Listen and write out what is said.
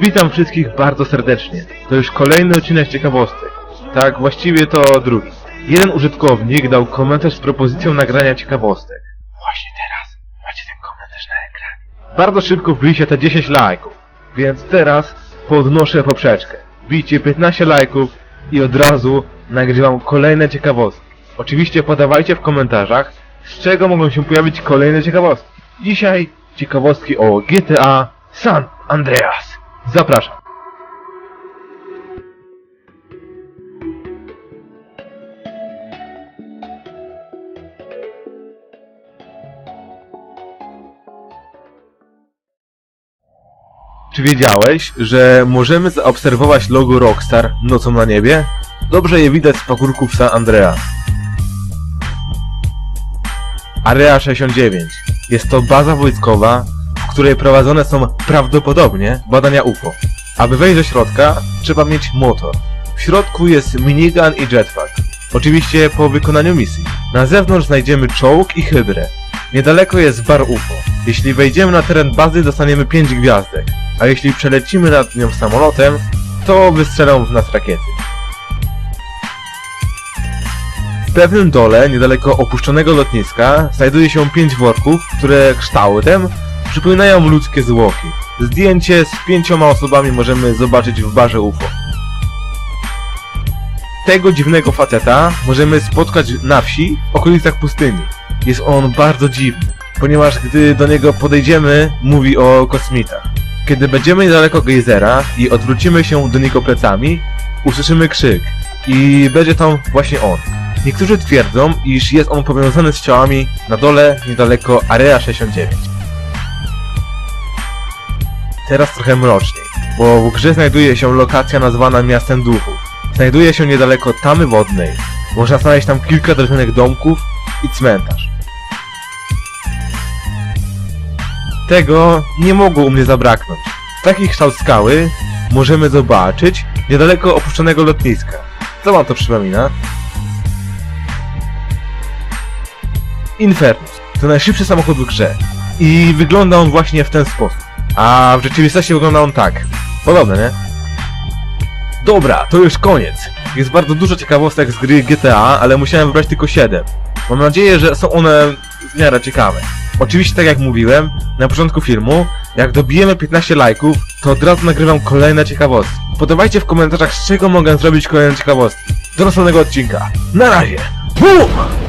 Witam wszystkich bardzo serdecznie. To już kolejny odcinek ciekawostek. Tak, właściwie to drugi. Jeden użytkownik dał komentarz z propozycją nagrania ciekawostek. Właśnie teraz macie ten komentarz na ekranie. Bardzo szybko wbiliście te 10 lajków, więc teraz podnoszę poprzeczkę. Bijcie 15 lajków i od razu nagrywam kolejne ciekawostki. Oczywiście podawajcie w komentarzach, z czego mogą się pojawić kolejne ciekawostki. Dzisiaj ciekawostki o GTA San Andreas. Zapraszam. Czy wiedziałeś, że możemy zaobserwować logo Rockstar nocą na niebie? Dobrze je widać z pagórków San Andreas. Area 69. Jest to baza wojskowa, której prowadzone są prawdopodobnie badania UFO. Aby wejść do środka, trzeba mieć motor. W środku jest minigun i jetpack. Oczywiście po wykonaniu misji. Na zewnątrz znajdziemy czołg i hydrę. Niedaleko jest bar UFO. Jeśli wejdziemy na teren bazy, dostaniemy 5 gwiazdek. A jeśli przelecimy nad nią samolotem, to wystrzelą w nas rakiety. W pewnym dole, niedaleko opuszczonego lotniska, znajduje się pięć worków, które kształtem przypominają ludzkie zwłoki. Zdjęcie z pięcioma osobami możemy zobaczyć w barze UFO. Tego dziwnego faceta możemy spotkać na wsi w okolicach pustyni. Jest on bardzo dziwny, ponieważ gdy do niego podejdziemy, mówi o kosmitach. Kiedy będziemy niedaleko gejzera i odwrócimy się do niego plecami, usłyszymy krzyk i będzie tam właśnie on. Niektórzy twierdzą, iż jest on powiązany z ciałami na dole niedaleko Area 69. Teraz trochę mroczniej, bo w grze znajduje się lokacja nazwana Miastem Duchów. Znajduje się niedaleko tamy wodnej. Można znaleźć tam kilka drewnianych domków i cmentarz. Tego nie mogło u mnie zabraknąć. Taki kształt skały możemy zobaczyć niedaleko opuszczonego lotniska. Co wam to przypomina? Infernus to najszybszy samochód w grze i wygląda on właśnie w ten sposób. A w rzeczywistości wygląda on tak. Podobne, nie? Dobra, to już koniec. Jest bardzo dużo ciekawostek z gry GTA, ale musiałem wybrać tylko 7. Mam nadzieję, że są one w miarę ciekawe. Oczywiście, tak jak mówiłem, na początku filmu, jak dobijemy 15 lajków, to od razu nagrywam kolejne ciekawostki. Podawajcie w komentarzach, z czego mogę zrobić kolejne ciekawostki. Do następnego odcinka. Na razie! Bum!